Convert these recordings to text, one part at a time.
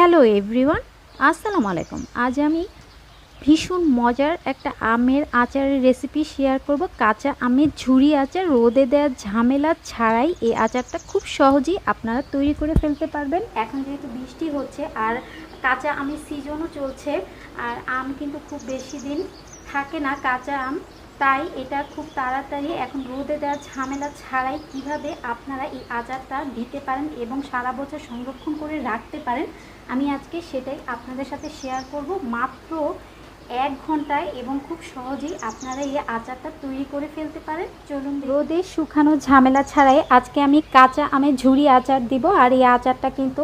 Hello everyone আসসালামু আলাইকুম আজ আমি ভীষণ মজার একটা আমের আচারের রেসিপি শেয়ার করব। কাঁচা আমের ঝুড়ি আচার, রোদে দেওয়ার ঝামেলা ছাড়াই এই আচারটা খুব সহজেই আপনারা তৈরি করে ফেলতে পারবেন। এখন যেহেতু বৃষ্টি হচ্ছে আর কাঁচা আমের সিজনও চলছে, আর আম কিন্তু খুব বেশি দিন থাকে না। কাঁচা আম তাই এটা খুব তাড়াতাড়ি এখন রোদে দেওয়ার ঝামেলা ছাড়াই কীভাবে আপনারা এই আচারটা দিতে পারেন এবং সারা বছর সংরক্ষণ করে রাখতে পারেন, আমি আজকে সেটাই আপনাদের সাথে শেয়ার করব। মাত্র এক ঘন্টায় এবং খুব সহজেই আপনারা এই আচারটা তৈরি করে ফেলতে পারেন। চলুন রোদে শুকানো ঝামেলা ছাড়াই আজকে আমি কাঁচা আমের ঝুড়ি আচার দিব। আর এই আচারটা কিন্তু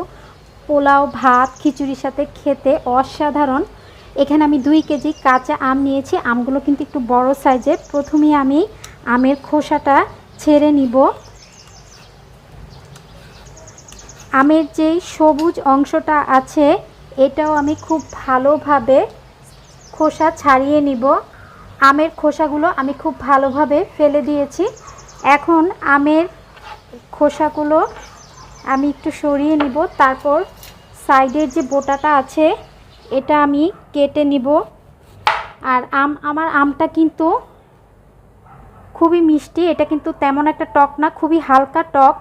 পোলাও, ভাত, খিচুড়ির সাথে খেতে অসাধারণ। এখানে আমি দুই কেজি কাঁচা আম নিয়েছি। আমগুলো কিন্তু একটু বড় সাইজের। প্রথমে আমি আমের খোসাটা ছেড়ে নিব। আমের যেই সবুজ অংশটা আছে, এটাও আমি খুব ভালোভাবে খোসা ছাড়িয়ে নিব। আমের খোসাগুলো আমি খুব ভালোভাবে ফেলে দিয়েছি। এখন আমের খোসাগুলো আমি একটু সরিয়ে নিব। তারপর সাইডের যে বোটাটা আছে, এটা আমি কেটে নিব। আর আম, আমার আমটা কিন্তু খুবই মিষ্টি। এটা কিন্তু তেমন একটা টক না, খুবই হালকা টক।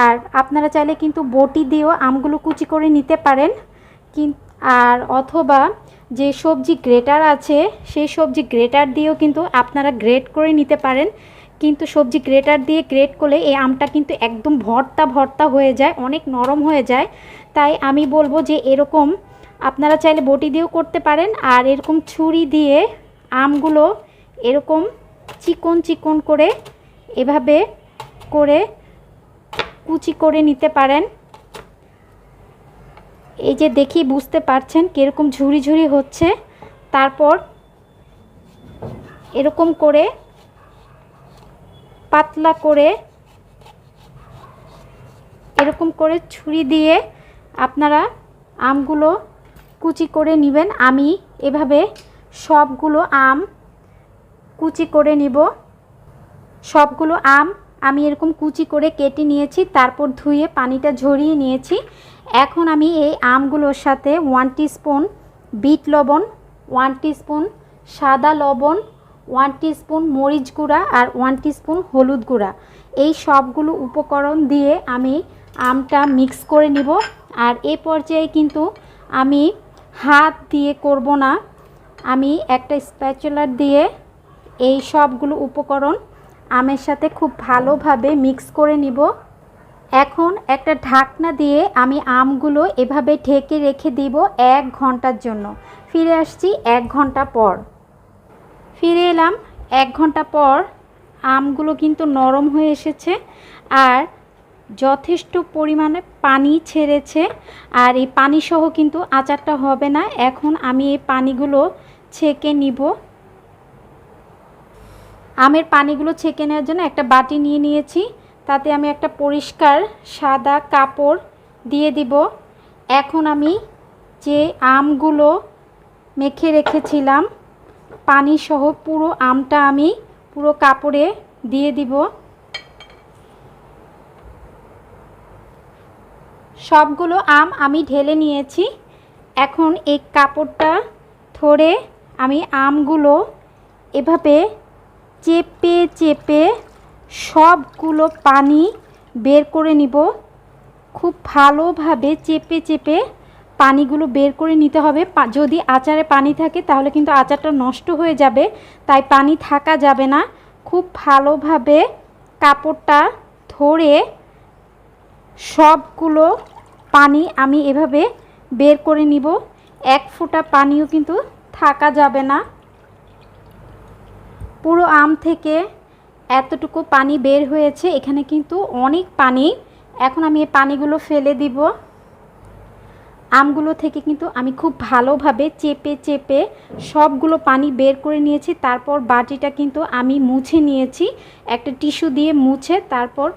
আর আপনারা চাইলে কিন্তু বটি দিয়েও আমগুলো কুচি করে নিতে পারেন। আর অথবা যে সবজি গ্রেটার আছে, সেই সবজি গ্রেটার দিয়েও কিন্তু আপনারা গ্রেট করে নিতে পারেন। কিন্তু সবজি গ্রেটার দিয়ে গ্রেট করলে এই আমটা কিন্তু একদম ভর্তা ভর্তা হয়ে যায়, অনেক নরম হয়ে যায়। তাই আমি বলব যে এরকম আপনারা চাইলে বটি দিয়েও করতে পারেন। আর এরকম ছুরি দিয়ে আমগুলো এরকম চিকন চিকন করে এভাবে করে কুচি করে নিতে পারেন। এই যে দেখি, বুঝতে পারছেন কীরকম ঝুরি ঝুরি হচ্ছে। তারপর এরকম করে পাতলা করে এরকম করে ছুরি দিয়ে আপনারা আমগুলো কুচি করে নেবেন। আমি এভাবে সবগুলো আম কুচি করে নিব। সবগুলো আম আমি এরকম কুচি করে কেটে নিয়েছি, তারপর ধুয়ে পানিটা ঝরিয়ে নিয়েছি। এখন আমি এই আমগুলোর সাথে ওয়ান স্পুন বিট লবণ ওয়ান স্পুন সাদা লবণ ওয়ান স্পুন মরিচ গুঁড়া আর ওয়ান স্পুন হলুদ গুঁড়া। এই সবগুলো উপকরণ দিয়ে আমি আমটা মিক্স করে নিব। আর এ পর্যায়ে কিন্তু আমি হাত দিয়ে করব না। আমি একটা স্প্যাচুলার দিয়ে এই সবগুলো উপকরণ আমের সাথে খুব ভালোভাবে মিক্স করে নিব। এখন একটা ঢাকনা দিয়ে আমি আমগুলো এভাবে ঢেকে রেখে দিব এক ঘণ্টার জন্য। ফিরে আসছি এক ঘণ্টা পর। ফিরে এলাম এক ঘণ্টা পর। আমগুলো কিন্তু নরম হয়ে এসেছে। আর যথেষ্ট পরিমাণে পানি ছেড়েছে আর এই পানি সহ কিন্তু আচারটা হবে না। এখন আমি এই পানিগুলো ছেঁকে নিব। আমের পানিগুলো ছেঁকে নেওয়ার জন্য একটা বাটি নিয়ে নিয়েছি। তাতে আমি একটা পরিষ্কার সাদা কাপড় দিয়ে দিব। এখন আমি যে আমগুলো মেখে রেখেছিলাম পানি সহ পুরো আমটা আমি পুরো কাপড়ে দিয়ে দিব। সবগুলো আম আমি ঢেলে নিয়েছি। এখন এই কাপড়টা ধরে আমি আমগুলো এভাবে চেপে চেপে সবগুলো পানি বের করে নিব। খুব ভালোভাবে চেপে চেপে পানিগুলো বের করে নিতে হবে। যদি আচারে পানি থাকে তাহলে কিন্তু আচারটা নষ্ট হয়ে যাবে, তাই পানি থাকা যাবে না। খুব ভালোভাবে কাপড়টা ধরে সবগুলো পানি আমি এভাবে বের করে নিব। এক ফোঁটা পানিও কিন্তু থাকা যাবে না। পুরো আম থেকে এতটুকু পানি বের হয়েছে, এখানে কিন্তু অনেক পানি। এখন আমি এই পানিগুলো ফেলে দিব। আমগুলো থেকে কিন্তু আমি খুব ভালোভাবে চেপে চেপে সবগুলো পানি বের করে নিয়েছি। তারপর বাটিটা কিন্তু আমি মুছে নিয়েছি। একটা টিস্যু দিয়ে মুছে তারপর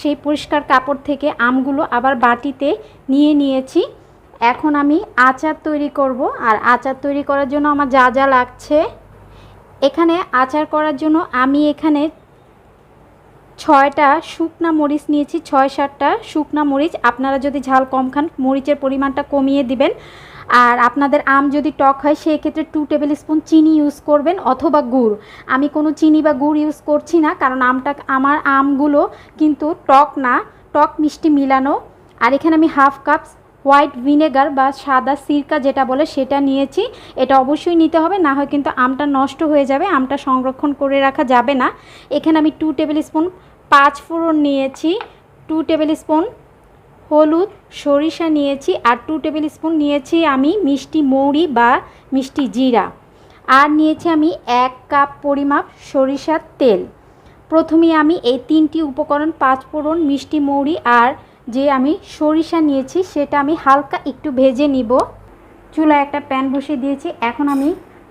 সেই পরিষ্কার কাপড় থেকে আমগুলো আবার বাটিতে নিয়ে নিয়েছি। এখন আমি আচার তৈরি করব আর আচার তৈরি করার জন্য আমার যা যা লাগছে। এখানে আচার করার জন্য আমি এখানে ছয়টা শুকনা মরিচ নিয়েছি, ছয় সাতটা শুকনা মরিচ। আপনারা যদি ঝাল কম খান, মরিচের পরিমাণটা কমিয়ে দিবেন। আর আপনাদের আম যদি টক হয়, সেই ক্ষেত্রে টু টেবিল স্পুন চিনি ইউজ করবেন অথবা গুড়। আমি কোনো চিনি বা গুড় ইউজ করছি না, কারণ আমটা, আমার আমগুলো কিন্তু টক না, টক মিষ্টি মিলানো। আর এখানে আমি হাফ কাপ হোয়াইট ভিনেগার বা সাদা সিরকা যেটা বলে সেটা নিয়েছি। এটা অবশ্যই নিতে হবে, না হয় কিন্তু আমটা নষ্ট হয়ে যাবে, আমটা সংরক্ষণ করে রাখা যাবে না। এখানে আমি টু টেবিল স্পুন পাঁচ ফোড়ন নিয়েছি টু টেবিল স্পুন হলুদ, সরিষা নিয়েছি আর টু টেবিল স্পুন নিয়েছি আমি মিষ্টি মৌরি বা মিষ্টি জিরা। আর নিয়েছি আমি এক কাপ পরিমাপ সরিষার তেল। প্রথমে আমি এই তিনটি উপকরণ পাঁচ ফোড়ন মিষ্টি মৌরি আর যে আমি সরিষা নিয়েছি সেটা আমি হালকা একটু ভেজে নিব। চুলায় একটা প্যান বসিয়ে দিয়েছি। এখন আমি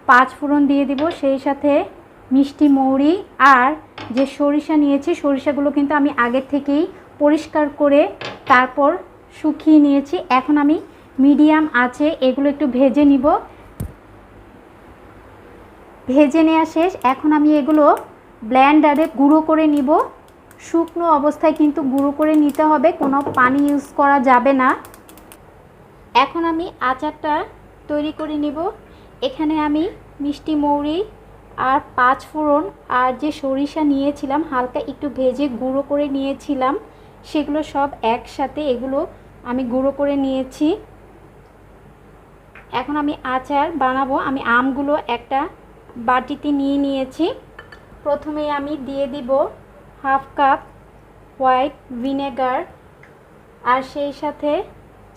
পাঁচ ফোড়ন দিয়ে দিব। সেই সাথে মিষ্টি মৌরি আর যে সরিষা নিয়েছি, সরিষাগুলো কিন্তু আমি আগের থেকেই পরিষ্কার করে তারপর শুকিয়ে নিয়েছি। এখন আমি মিডিয়াম আছে, এগুলো একটু ভেজে নিব। ভেজে নেওয়া শেষ। এখন আমি এগুলো ব্ল্যান্ডারে গুঁড়ো করে নিব। শুকনো অবস্থায় কিন্তু গুঁড়ো করে নিতে হবে, কোনো পানি ইউজ করা যাবে না। এখন আমি আচারটা তৈরি করে নিব। এখানে আমি মিষ্টি মৌরি আর পাঁচ ফোড়ন আর যে সরিষা নিয়েছিলাম, হালকা একটু ভেজে গুঁড়ো করে নিয়েছিলাম। সেগুলো সব একসাথে এগুলো আমি গুঁড়ো করে নিয়েছি। এখন আমি আচার বানাবো। আমি আমগুলো একটা বাটিতে নিয়ে নিয়েছি। প্রথমে আমি দিয়ে দিব হাফ কাপ হোয়াইট ভিনেগার আর সেই সাথে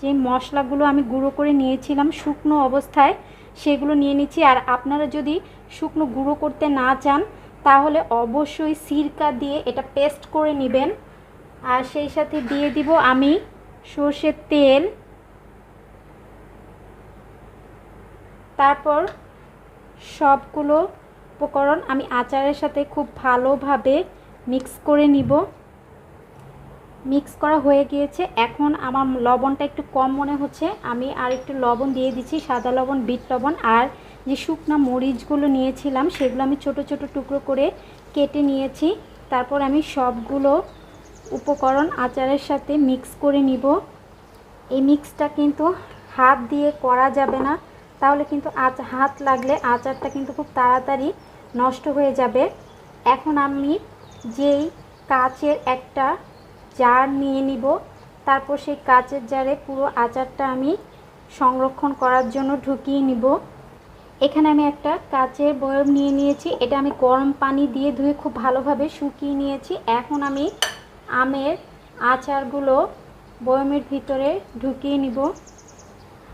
যে মশলাগুলো আমি গুঁড়ো করে নিয়েছিলাম শুকনো অবস্থায়, সেগুলো নিয়ে নিচ্ছি। আর আপনারা যদি শুকনো গুঁড়ো করতে না চান, তাহলে অবশ্যই সিরকা দিয়ে এটা পেস্ট করে নেবেন। আর সেই সাথে দিয়ে দিব আমি সর্ষের তেল। তারপর সবগুলো উপকরণ আমি আচারের সাথে খুব ভালোভাবে মিক্স করে নিব। মিক্স করা হয়ে গিয়েছে। এখন আমার লবণটা একটু কম মনে হচ্ছে। আমি আর একটু লবণ দিয়ে দিচ্ছি, সাদা লবণ, বিট লবণ। আর যে শুকনো মরিচগুলো নিয়েছিলাম, সেগুলো আমি ছোট ছোট টুকরো করে কেটে নিয়েছি। তারপর আমি সবগুলো উপকরণ আচারের সাথে মিক্স করে নিব। এই মিক্সটা কিন্তু হাত দিয়ে করা যাবে না। তাহলে কিন্তু আচ, হাত লাগলে আচারটা কিন্তু খুব তাড়াতাড়ি নষ্ট হয়ে যাবে। এখন আমি যেই কাচের একটা জার নিয়ে নিব। তারপর সেই কাচের জারে পুরো আচারটা আমি সংরক্ষণ করার জন্য ঢুকিয়ে নিব। এখানে আমি একটা কাচের বয়ম নিয়ে নিয়েছি। এটা আমি গরম পানি দিয়ে ধুয়ে খুব ভালোভাবে শুকিয়ে নিয়েছি। এখন আমি আমের আচারগুলো বয়মের ভিতরে ঢুকিয়ে নিব।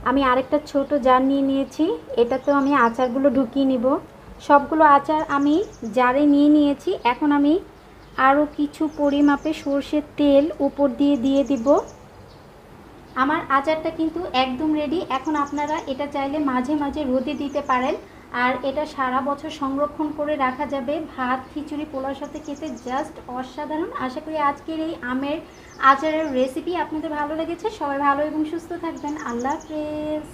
আমি আরেকটা ছোট জার নিয়ে নিয়েছি, এটাতেও আমি আচারগুলো ঢুকিয়ে নিব। সবগুলো আচার আমি জারে নিয়ে নিয়েছি, এখন আমি আরও কিছু পরিমাপে সর্ষের তেল উপর দিয়ে দিয়ে দিব। আমার আচারটা কিন্তু একদম রেডি এখন আপনারা এটা চাইলে মাঝে মাঝে রোদে দিতে পারেন। আর এটা সারা বছর সংরক্ষণ করে রাখা যাবে। ভাত, খিচুড়ি পোলার সাথে খেতে জাস্ট অসাধারণ। আশা করি আজকের এই আমের আচারের রেসিপি আপনাদের ভালো লেগেছে। সবাই ভালো এবং সুস্থ থাকবেন। আল্লাহ হাফেজ।